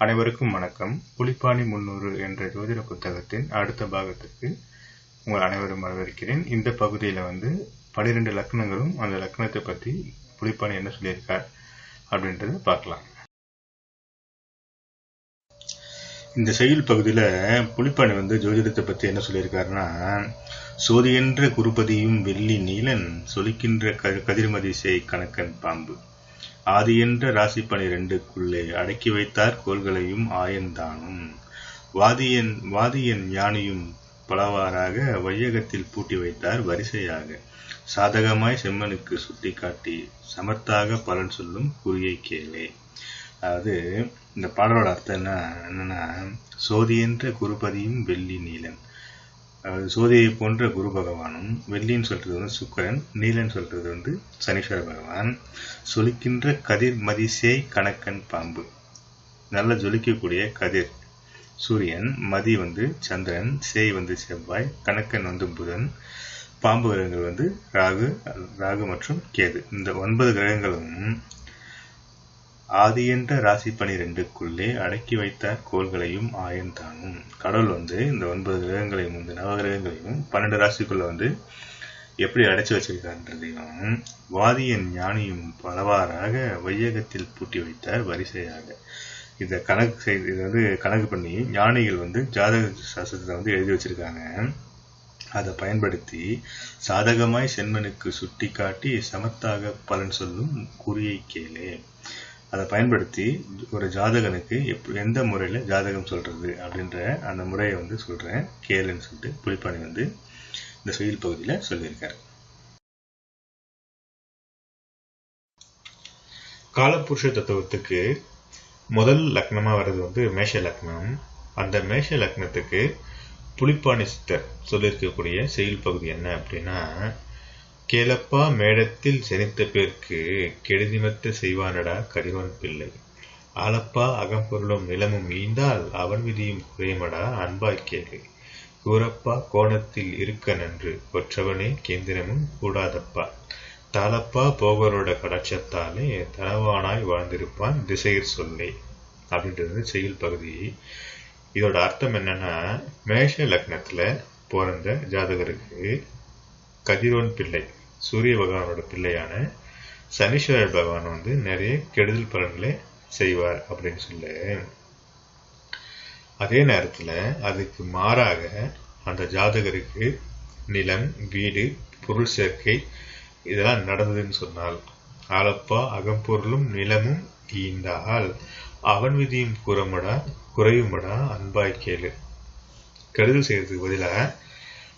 அனைவருக்கும் வணக்கம். புலிப்பாணி முன்னூறு என்ற ஜோதிட புத்தகத்தின் அடுத்த பாகத்திற்கு உங்கள் அனைவரும் வரவேற்கிறேன். இந்த பகுதியில் வந்து பனிரெண்டு லக்னங்களும் அந்த லக்னத்தை பற்றி புலிப்பாணி என்ன சொல்லியிருக்கார் அப்படின்றத பார்க்கலாம். இந்த செயல் பகுதியில் புலிப்பாணி வந்து ஜோதிடத்தை பற்றி என்ன சொல்லியிருக்காருன்னா சோதியென்ற குருபதியும் வெள்ளி நீலன் சொலிக்கின்ற க கதிர்மதி செய் கணக்கன் பாம்பு. ஆதியென்ற ராசி பனிரெண்டுக்குள்ளே அடக்கி வைத்தார் கோள்களையும் ஆயன்தானும் வாதியன் வாதியன் ஞானியும் பலவாறாக வையகத்தில் பூட்டி வைத்தார் வரிசையாக. சாதகமாய் செம்மனுக்கு சுட்டி காட்டி சமர்த்தாக பலன் சொல்லும் குறியை கேளே. அதாவது இந்த பாடலோட அர்த்தம் என்ன? என்னன்னா சோதியென்ற குருபதியும் வெள்ளி நீலன். அதாவது சோதியை போன்ற குரு பகவானும் வெள்ளின்னு சொல்றது வந்து சுக்கரன் நீலன் சொல்றது வந்து சனீஸ்வர பகவான். சொலிக்கின்ற கதிர் மதிசேய் கணக்கன் பாம்பு. நல்ல ஜொலிக்கக்கூடிய கதிர். சூரியன் மதி வந்து சந்திரன் சேய் வந்து செவ்வாய் கணக்கன் வந்து புதன். பாம்பு கிரகங்கள் வந்து ராகு ராகு மற்றும் கேது. இந்த ஒன்பது கிரகங்களும் ஆதி என்ற ராசி பனிரெண்டுக்குள்ளே அடக்கி வைத்த கோள்களையும் ஆயன்தானும் கடவுள் வந்து இந்த ஒன்பது கிரகங்களையும் இந்த நவகிரகங்களையும் பன்னெண்டு ராசிக்குள்ள வந்து எப்படி அடைச்சு வச்சிருக்கான்றதையும் வாதியன் ஞானியும் பலவாறாக வையகத்தில் பூட்டி வைத்தார் வரிசையாக. இதை கணக்கு செய்து இதை வந்து கணக்கு பண்ணி ஞானிகள் வந்து ஜாதக சாஸ்திரத்தை வந்து எழுதி வச்சிருக்காங்க. அதை பயன்படுத்தி சாதகமாய் சென்மனுக்கு சுட்டி காட்டி சமத்தாக பலன் சொல்லும் குறியை கேளே. அதை பயன்படுத்தி ஒரு ஜாதகனுக்கு எப் எந்த முறையில் ஜாதகம் சொல்கிறது அப்படின்ற அந்த முறையை வந்து சொல்கிறேன் கேளுன்னு சொல்லிட்டு புலிப்பாணி வந்து இந்த சுயில் பகுதியில் சொல்லியிருக்காரு. காலப்புருஷ தத்துவத்துக்கு முதல் லக்னமாக வர்றது வந்து மேஷ லக்னம். அந்த மேஷ லக்னத்துக்கு புலிப்பாணி சித்தர் சொல்லியிருக்கக்கூடிய செயல் பகுதி என்ன அப்படின்னா கேளப்பா மேடத்தில் செனித்த பேர்க்கு கெடுதிமத்த செய்வானடா கதிரோன் பிள்ளை. ஆலப்பா அகம்பொருளும் நிலமும் ஈந்தால் அவன் விதியும் குறையமடா அன்பாய் கேளு. கூறப்பா கோணத்தில் இருக்க நன்று கொற்றவனே கேந்திரமும் கூடாதப்பா. தாளப்பா போகரோட கடாட்சத்தாலே தனவானாய் வாழ்ந்திருப்பான் திசையர் சொல்லை. அப்படின்றது செயல் பகுதி. இதோட அர்த்தம் என்னன்னா மேஷ லக்னத்துல பிறந்த ஜாதகருக்கு கதிரோன் பிள்ளை சூரிய பகவானோட பிள்ளையான சனீஸ்வரர் பகவான் வந்து நிறைய கெடுதல் பலன்களை செய்வார் அப்படின்னு சொல்லு. அதே நேரத்தில் அதுக்கு மாறாக அந்த ஜாதகருக்கு நிலம் வீடு பொருள் சேர்க்கை இதெல்லாம் நடந்ததுன்னு சொன்னால் ஆலப்பா அகம்பொருளும் நிலமும் ஈந்தால் அவன் விதியும் கூறமடா குறையுமடா அன்பாய் கேளு. கெடுதல் செய்யறதுக்கு பதிலாக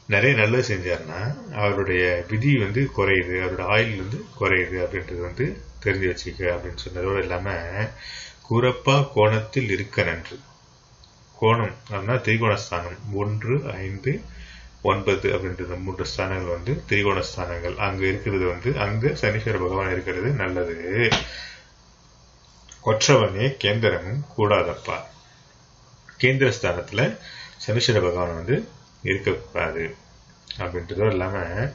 நிறைய நல்லது செஞ்சாருன்னா அவருடைய விதி வந்து குறையுது அவரோட ஆயுள் வந்து குறையுது அப்படின்றது வந்து தெரிஞ்சு வச்சுக்க அப்படின்னு சொன்னதோடு இல்லாமல் கூறப்பா கோணத்தில் இருக்க நன்று. கோணம் அப்படின்னா திரிகோணஸ்தானம். ஒன்று ஐந்து ஒன்பது அப்படின்றது மூன்று ஸ்தானங்கள் வந்து திரிகோண ஸ்தானங்கள் அங்க இருக்கிறது வந்து அங்கே சனீஸ்வர பகவான் இருக்கிறது நல்லது. கொற்றவனே கேந்திரமும் கூடாதப்பா. கேந்திர ஸ்தானத்துல சனீஸ்வர பகவான் வந்து இருக்கக்கூடாது. அப்படின்றதும் இல்லாமல்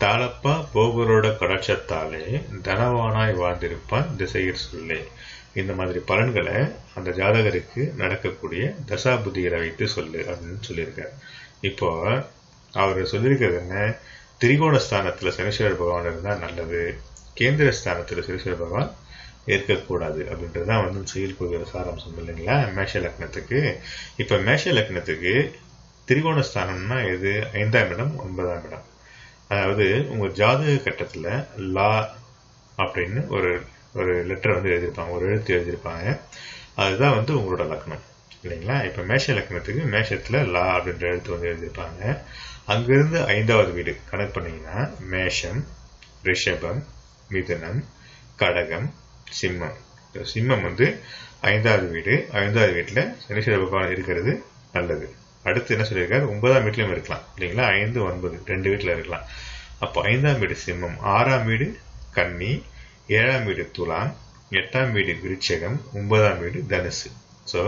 தாளப்பா போகரோட கடாட்சத்தாலே தனவானாய் வாழ்ந்திருப்பான் திசையர் சொல்லே. இந்த மாதிரி பலன்களை அந்த ஜாதகருக்கு நடக்கக்கூடிய தசாபுதிகளை வைத்து சொல்லு அப்படின்னு சொல்லியிருக்காரு. இப்போ அவர் சொல்லியிருக்கிறது என்ன? திரிகோண ஸ்தானத்தில் சனீஸ்வர பகவான் இருந்தால் நல்லது. கேந்திர ஸ்தானத்தில் சனீஸ்வரர் பகவான் இருக்கக்கூடாது அப்படின்றதுதான் வந்து செயல் கொள்கிற சாராம்சம் இல்லைங்களா? மேஷ லக்னத்துக்கு. இப்போ மேஷ லக்னத்துக்கு திரிகோண ஸ்தானம்னா எது? ஐந்தாம் இடம் ஒன்பதாம் இடம். அதாவது உங்கள் ஜாதக கட்டத்தில் லா அப்படின்னு ஒரு ஒரு லெட்டர் வந்து எழுதியிருப்பாங்க ஒரு எழுத்து எழுதியிருப்பாங்க. அதுதான் வந்து உங்களோட லக்னம் இல்லைங்களா? இப்போ மேஷ லக்னத்துக்கு மேஷத்தில் லா அப்படின்ற எழுத்து வந்து எழுதியிருப்பாங்க. அங்கிருந்து ஐந்தாவது வீடு கனெக்ட் பண்ணீங்கன்னா மேஷம் ரிஷபம் மிதுனம் கடகம் சிம்மம். சிம்மம் வந்து ஐந்தாவது வீடு. ஐந்தாவது வீட்டில் சனீஸ்வர பகவான் இருக்கிறது நல்லது. அடுத்து என்ன சொல்லியிருக்காரு? ஒன்பதாம் வீட்லையும் இருக்கலாம். இல்லைங்களா? ஐந்து ஒன்பது. ரெண்டு வீட்டில் இருக்கலாம். அப்போ ஐந்தாம் வீடு சிம்மம் ஆறாம் வீடு கன்னி ஏழாம் வீடு துலாம் எட்டாம் வீடு விருச்சகம் ஒன்பதாம் வீடு தனுசு. ஸோ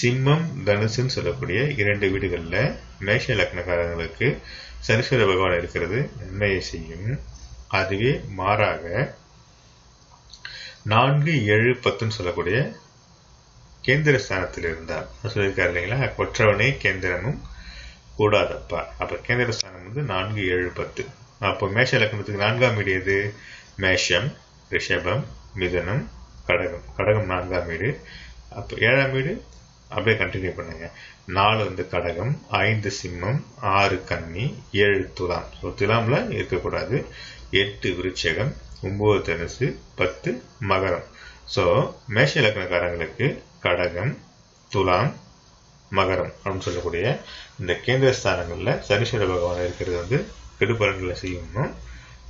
சிம்மம் தனுசுன்னு சொல்லக்கூடிய இரண்டு வீடுகளில் மேஷ லக்னக்காரங்களுக்கு சனீஸ்வர பகவான் இருக்கிறது. நன்மையை செய்யும். அதுவே மாறாக நான்கு ஏழு பத்துன்னு சொல்லக்கூடிய கேந்திர ஸ்தானத்தில் இருந்தார் சொல்லியிருக்காரு இல்லைங்களா? கொற்றவனே கேந்திரமும் கூடாதப்பா. அப்ப கேந்திர ஸ்தானம் வந்து நான்கு ஏழு பத்து. அப்போ மேஷ லக்னத்துக்கு நான்காம் வீடு எது? மேஷம் ரிஷபம் மிதனம் கடகம். கடகம் நான்காம் வீடு. அப்போ ஏழாம் வீடு? அப்படியே கண்டினியூ பண்ணுங்க. நாலு வந்து கடகம் ஐந்து சிம்மம் ஆறு கன்னி ஏழு துலாம். ஸோ துலாம்ல இருக்கக்கூடாது. எட்டு விருச்சகம் ஒன்பது தனுசு பத்து மகரம். ஸோ மேஷ இலக்கணக்காரங்களுக்கு கடகம் துலாம் மகரம் அப்படின்னு சொல்லக்கூடிய இந்த கேந்திர ஸ்தானங்களில் சனீஸ்வர பகவான் இருக்கிறது வந்து கெடுபலன்களை செய்யணும்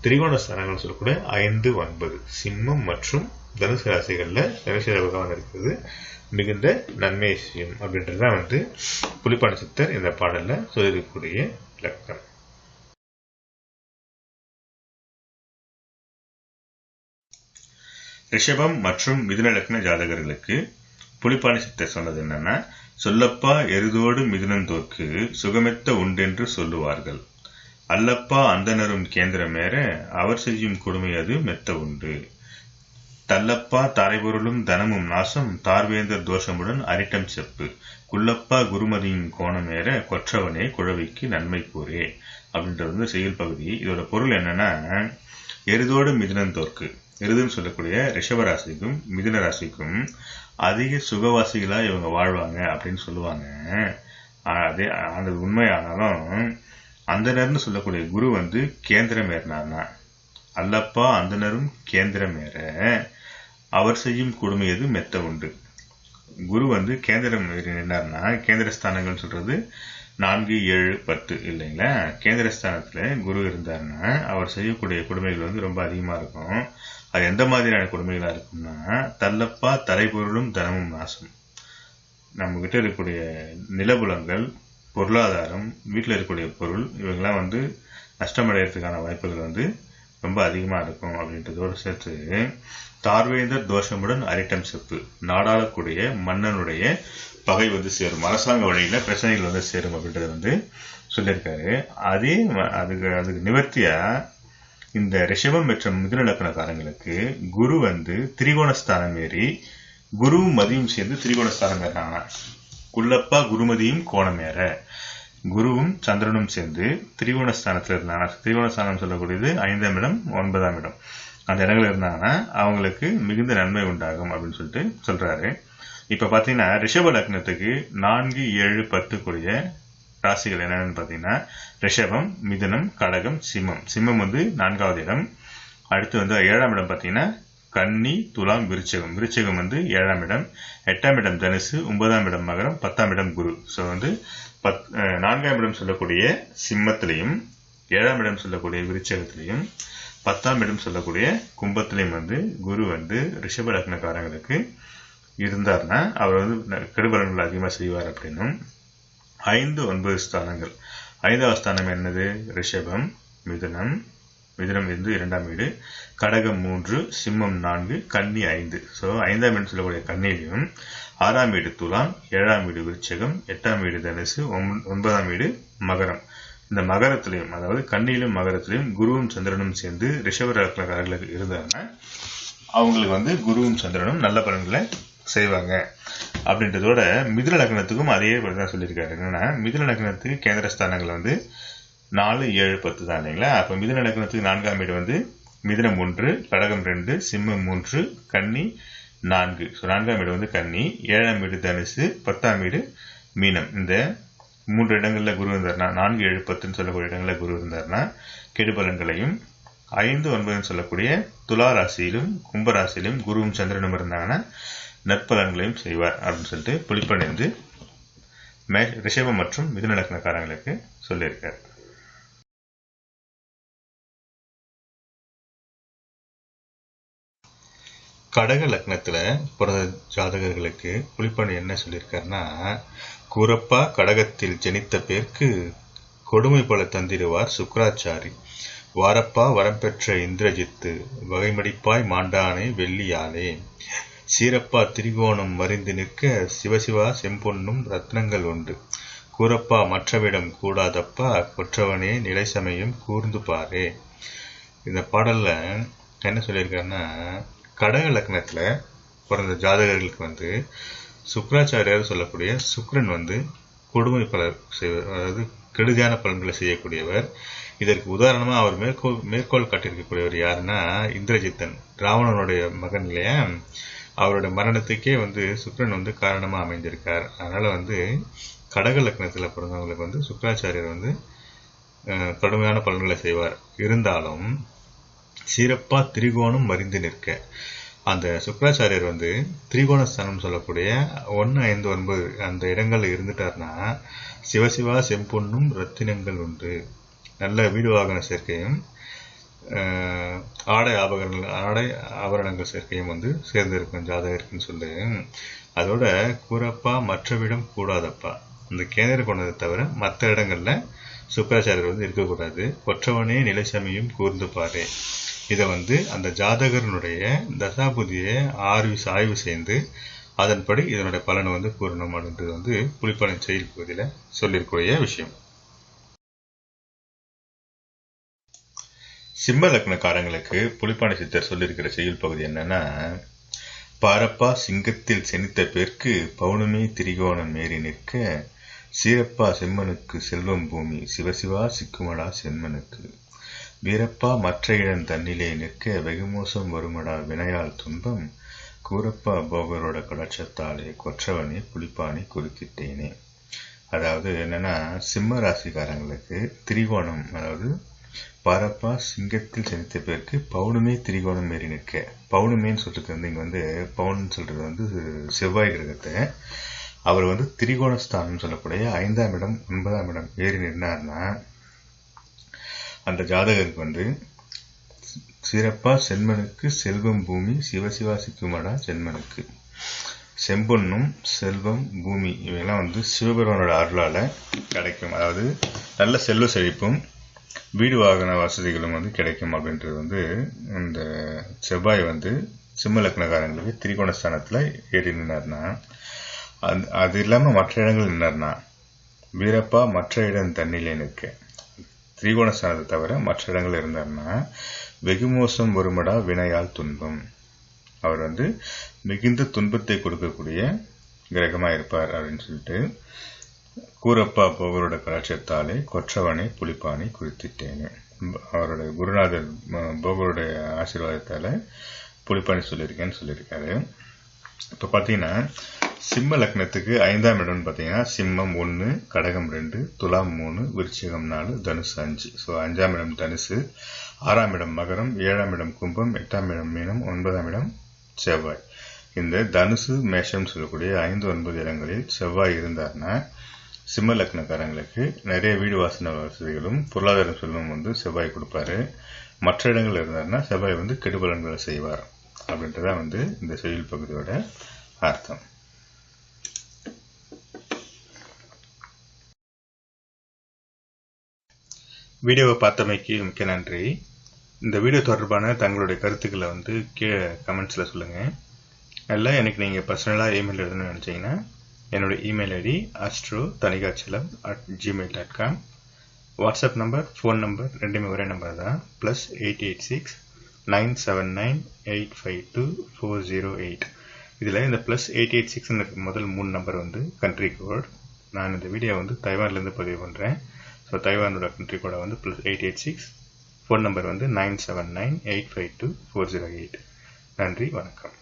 திரிகோண ஸ்தானங்கள் சொல்லக்கூடிய ஐந்து ஒன்பது சிம்மம் மற்றும் தனுசு ராசிகளில் சனீஸ்வர பகவான் இருக்கிறது. மிகுந்த நன்மையை செய்யும் அப்படின்றதான் வந்து புலிப்பாணி சித்தர் இந்த பாடலில் சொல்லியிருக்கக்கூடிய இலக்கணம் ரிஷபம் மற்றும் மிதுன லக்ன ஜாதகர்களுக்கு புலிப்பாணி சித்தர் சொன்னது என்னன்னா சொல்லப்பா எருதோடு மிதுனந்தோர்க்கு சுகமெத்த உண்டென்று சொல்லுவார்கள். அல்லப்பா அந்தனரும் கேந்திரமேற அவர் செய்யும் கொடுமை அது மெத்த உண்டு. தல்லப்பா தரைபொருளும் தனமும் நாசம் தார்வேந்தர் தோஷமுடன் அரிட்டம் செப்பு. குள்ளப்பா குருமதியின் கோணமேற கொற்றவனே குழவிக்கு நன்மை கூறே. அப்படின்றது வந்து செயல் பகுதி. இதோட பொருள் என்னன்னா எருதோடு மிதுனந்தோர்க்கு எருதுன்னு சொல்லக்கூடிய ரிஷபராசிக்கும் மிதுன ராசிக்கும் அதிக சுகவாசிகளா இவங்க வாழ்வாங்க அப்படின்னு சொல்லுவாங்க. அதே அந்த உண்மையானாலும் அந்தனர்னு சொல்லக்கூடிய குரு வந்து கேந்திரம் ஏறினார்னா அல்லப்பா அந்தனரும் கேந்திரம் ஏற அவர் செய்யும் கொடுமை எது? மெத்த உண்டு. குரு வந்து கேந்திரம் என்னன்னா கேந்திரஸ்தானங்கள் சொல்றது நான்கு ஏழு பத்து இல்லைங்களா? கேந்திரஸ்தானத்தில் குரு இருந்தாருன்னா அவர் செய்யக்கூடிய கொடுமைகள் வந்து ரொம்ப அதிகமா இருக்கும். அது எந்த மாதிரியான கொடுமைகளாக இருக்கும்னா தள்ளப்பா தலைப்பொருளும் தனமும் நாசம். நம்ம இருக்கக்கூடிய நிலபுலங்கள் பொருளாதாரம் வீட்டில் இருக்கக்கூடிய பொருள் இவங்கெல்லாம் வந்து நஷ்டமடைகிறதுக்கான வாய்ப்புகள் வந்து ரொம்ப அதிகமாக இருக்கும் அப்படின்றதோடு சேர்த்து தார்வேந்தர் தோஷமுடன் அரிட்டம் செப்பு. நாடாளக்கூடிய மன்னனுடைய பகை வந்து சேரும். அரசாங்க வழியில் பிரச்சனைகள் வந்து சேரும் அப்படின்றத வந்து சொல்லியிருக்காரு. அதே அதுக்கு அதுக்கு நிவர்த்தியாக இந்த ரிஷபம் மற்றும் மிதுன லக்கணக்காரங்களுக்கு குரு வந்து திரிகோணஸ்தானம் ஏறி குருவும் மதியும் சேர்ந்து திரிகோணஸ்தானம் ஏறாங்க. குள்ளப்பா குருமதியும் கோணம் ஏற. குருவும் சந்திரனும் சேர்ந்து திரிகோணஸ்தானத்தில் இருந்தாங்க. திரிகோணஸ்தானம் சொல்லக்கூடியது ஐந்தாம் இடம் ஒன்பதாம் இடம். அந்த இடங்கள் இருந்தாங்கன்னா அவங்களுக்கு மிகுந்த நன்மை உண்டாகும் அப்படின்னு சொல்லிட்டு சொல்றாரு. இப்ப பாத்தீங்கன்னா ரிஷப லக்னத்துக்கு நான்கு ஏழு பத்துக்குரிய ராசிகள் என்னென்னு பார்த்தீங்கன்னா ரிஷபம் மிதுனம் கடகம் சிம்மம். சிம்மம் வந்து நான்காவது இடம். அடுத்து வந்து ஏழாம் இடம் பார்த்தீங்கன்னா கன்னி துலாம் விருச்சகம். விருச்சகம் வந்து ஏழாம் இடம். எட்டாம் இடம் தனுசு ஒன்பதாம் இடம் மகரம் பத்தாம் இடம் குரு. ஸோ வந்து பத் நான்காம் இடம் சொல்லக்கூடிய சிம்மத்திலையும் ஏழாம் இடம் சொல்லக்கூடிய விருச்சகத்திலையும் பத்தாம் இடம் சொல்லக்கூடிய கும்பத்திலையும் வந்து குரு வந்து ரிஷப லக்னக்காரங்களுக்கு இருந்தார்னா அவர் வந்து கெடுபலன்கள் அதிகமாக செய்வார் அப்படின்னும் ஐந்து ஒன்பது ஸ்தானங்கள். ஐந்தாவது ஸ்தானம் என்னது? ரிஷபம் மிதுனம். மிதுனம் வந்து இரண்டாம் வீடு. கடகம் மூன்று சிம்மம் நான்கு கன்னி ஐந்து. ஸோ ஐந்தாம் வீடு சொல்லக்கூடிய கன்னியிலையும் ஆறாம் வீடு துலாம் ஏழாம் வீடு விருச்சகம் எட்டாம் வீடு தனுசு ஒன்பதாம் வீடு மகரம். இந்த மகரத்திலையும் அதாவது கண்ணியிலும் மகரத்திலையும் குருவும் சந்திரனும் சேர்ந்து ரிஷப லக்னக்காரர்களுக்கு இருந்தாங்கன்னா அவங்களுக்கு வந்து குருவும் சந்திரனும் நல்ல பலன்களை செய்வாங்க. அப்படின்றதோட மிதுன லக்னத்துக்கும் அதே தான் சொல்லியிருக்காரு. என்னன்னா மிதுன லக்னத்துக்கு கேந்திர ஸ்தானங்கள் வந்து நாலு ஏழு பத்து தான் இல்லைங்களா? அப்போ மிதுன லக்னத்துக்கு நான்காம் வீடு வந்து மிதுனம் ஒன்று கடகம் ரெண்டு சிம்மம் மூன்று கன்னி நான்கு. ஸோ நான்காம் வீடு வந்து கன்னி ஏழாம் வீடு தனுசு பத்தாம் வீடு மீனம். இந்த மூன்று இடங்களில் குரு இருந்தார்னா நான்கு ஏழு பத்துன்னு சொல்லக்கூடிய இடங்களில் குரு இருந்தார்னா கெடுபலன்களையும் ஐந்து ஒன்பதுன்னு சொல்லக்கூடிய துலா ராசியிலும் கும்பராசியிலும் குருவும் சந்திரனும் இருந்தாங்கன்னா நற்பலன்களையும் செய்வார் அப்படின்னு சொல்லிட்டு புலிப்பணி வந்து மே ரிஷபம் மற்றும் மிதுன லக்னக்காரங்களுக்கு சொல்லியிருக்கார். கடக லக்னத்துல பிறந்த ஜாதகர்களுக்கு புலிப்பணி என்ன சொல்லியிருக்காருன்னா கூறப்பா கடகத்தில் ஜனித்த பேருக்கு கொடுமை போல தந்திடுவார் சுக்கராச்சாரி. வாரப்பா வரம்பெற்ற இந்திரஜித்து வகைமடிப்பாய் மாண்டானே வெள்ளியாலே. சீரப்பா திரிகோணம் மறிந்து நிற்க சிவசிவா செம்பொன்னும் ரத்னங்கள் உண்டு கூறப்பா மற்றவிடம் கூடாதப்பா கொற்றவனே நிலை சமயம் கூர்ந்து பாரு. இந்த பாடலில் என்ன சொல்லியிருக்காருன்னா கடக லக்னத்தில் பிறந்த ஜாதகர்களுக்கு வந்து சுக்கராச்சாரியார் சொல்லக்கூடிய சுக்ரன் வந்து கொடுமை பல அதாவது கெடுதியான பலன்களை செய்யக்கூடியவர். இதற்கு உதாரணமாக அவர் மேற்கோள் மேற்கோள் காட்டியிருக்கக்கூடியவர் யாருன்னா இந்திரஜித்தன். ராவணனுடைய மகன் இல்லையா? அவருடைய மரணத்துக்கே வந்து சுக்ரன் வந்து காரணமாக அமைந்திருக்கார். அதனால வந்து கடக லக்னத்தில் பிறந்தவங்களுக்கு வந்து சுக்கராச்சாரியர் வந்து கடுமையான பலன்களை செய்வார். இருந்தாலும் சிறப்பாக திரிகோணம் மறிந்து நிற்க. அந்த சுக்கராச்சாரியர் வந்து திரிகோண ஸ்தானம் சொல்லக்கூடிய ஒன்று ஐந்து ஒன்பது அந்த இடங்கள்ல இருந்துட்டாருன்னா சிவசிவா செம்பொன்னும் ரத்தினங்கள் உண்டு. நல்ல வீடு வாகன சேர்க்கையும் ஆடை ஆபரணங்கள் ஆடை ஆபரணங்கள் சேர்க்கையும் வந்து சேர்ந்திருக்கும் ஜாதகருக்குன்னு சொல்லி அதோட கூறப்பா மற்றவிடம் கூடாதப்பா. இந்த கேந்திர கொண்டதை தவிர மற்ற இடங்களில் சுக்கராச்சாரியர்கள் வந்து இருக்கக்கூடாது. கொற்றவனே நிலைசமையும் கூர்ந்து பாரு. இதை வந்து அந்த ஜாதகரனுடைய தசாபுதியை ஆய்வு ஆய்வு செய்து அதன்படி இதனுடைய பலனை வந்து கூறணும் அப்படின்றது வந்து புலிப்பாளையம் செயல் பகுதியில் சொல்லியிருக்கூடிய விஷயம். சிம்ம லக்னக்காரங்களுக்கு புலிப்பாணி சித்தர் சொல்லியிருக்கிற செயல் பகுதி என்னன்னா பாரப்பா சிங்கத்தில் செனித்த பேர்க்கு பௌர்ணமி திரிகோணம் ஏறி நிற்க சீரப்பா செம்மனுக்கு செல்வம் பூமி சிவசிவா சிக்குமடா செம்மனுக்கு. வீரப்பா மற்ற இடம் தன்னிலே நிற்க வெகுமோசம் வருமடா வினையால் துன்பம் கூரப்பா போகரோட கடாட்சத்தாலே கொற்றவனே புலிப்பாணி குறுக்கிட்டேனே. அதாவது என்னன்னா சிம்ம ராசிக்காரங்களுக்கு திரிகோணம் அதாவது பாரப்பா சிங்கத்தில் செலுத்த பேருக்கு பௌர்ணமி திரிகோணம் மாரி நிற்க. பௌர்ணமின்னு சொல்றது வந்து இங்க வந்து பவுன் சொல்றது வந்து செவ்வாய் கிரகத்தை. அவர் வந்து திரிகோண ஸ்தானம் சொல்லக்கூடிய ஐந்தாம் இடம் ஒன்பதாம் இடம் ஏறி நின்னார்னா அந்த ஜாதகருக்கு வந்து சிறப்பா செல்மனுக்கு செல்வம் பூமி சிவசிவா சிக்குமடா செல்மனுக்கு செம்பொன்னும் செல்வம் பூமி இவையெல்லாம் வந்து சிவபெருமானோட அருளால கிடைக்கும். அதாவது நல்ல செல்வ செழிப்பும் வீடு வாகன வசதிகளும் வந்து கிடைக்கும் அப்படின்றது வந்து இந்த செவ்வாய் வந்து சிம்ம லக்னக்காரங்களுக்கு திரிகோணஸ்தானத்துல ஏறி நின்னார்னா அது அது இல்லாம மற்ற இடங்கள் நின்னார்னா வீரப்பா மற்ற இடம் தண்ணிலே நிற்க. திரிகோணஸ்தானத்தை தவிர மற்ற இடங்கள் இருந்தார்னா வெகுமோசம் வருமடா வினையால் துன்பம். அவர் வந்து மிகுந்த துன்பத்தை கொடுக்கக்கூடிய கிரகமா இருப்பார் அப்படின்னு சொல்லிட்டு கூரப்பா போகரோட கலாச்சாரத்தாலே கொற்றவனை புலிப்பானை குறித்திட்டேன். அவருடைய குருநாதர் போகருடைய ஆசீர்வாதத்தால புலிப்பானை சொல்லியிருக்கேன்னு சொல்லியிருக்காரு. இப்போ பார்த்தீங்கன்னா சிம்ம லக்னத்துக்கு ஐந்தாம் இடம்னு பார்த்தீங்கன்னா சிம்மம் ஒன்று கடகம் ரெண்டு துலாம் மூணு விருச்சிகம் நாலு தனுசு அஞ்சு. ஸோ அஞ்சாம் இடம் தனுசு ஆறாம் இடம் மகரம் ஏழாம் இடம் கும்பம் எட்டாம் இடம் மீனம் ஒன்பதாம் இடம் செவ்வாய். இந்த தனுசு மேஷம் சொல்லக்கூடிய ஐந்து ஒன்பது இடங்களில் செவ்வாய் இருந்தார்னா சிம்ம லக்னக்காரங்களுக்கு நிறைய வீடு வாசன வசதிகளும் பொருளாதார செல்வம் வந்து செவ்வாய் கொடுப்பாரு. மற்ற இடங்கள் இருந்தாருன்னா செவ்வாய் வந்து கெடுபலன்களை செய்வார் அப்படின்றதான் வந்து இந்த செயல் பகுதியோட அர்த்தம். வீடியோவை பார்த்தமைக்கு மிக்க நன்றி. இந்த வீடியோ தொடர்பான தங்களுடைய கருத்துக்களை வந்து கீழே கமெண்ட்ஸில் சொல்லுங்கள் இல்லை எனக்கு நீங்கள் பர்சனலாக இமெயில் எழுதணும்னு நினச்சிங்கன்னா என்னோட email ID astro Thanigachalam at gmail dot com WhatsApp number phone number ரெண்டுமே ஒரே நம்பர் தான். Plus eight eight six nine seven nine eight five two four zero eight இதில் இந்த ப்ளஸ் எயிட் எயிட் சிக்ஸ்னு முதல் மூணு நம்பர் வந்து கண்ட்ரி கோட் நான் இந்த வீடியோ வந்து தைவான்லேருந்து பதிவு பண்ணுறேன் ஸோ தைவானோட கண்ட்ரி கோடை வந்து plus eight eight six phone number வந்து nine seven nine eight five two four zero eight நன்றி வணக்கம்.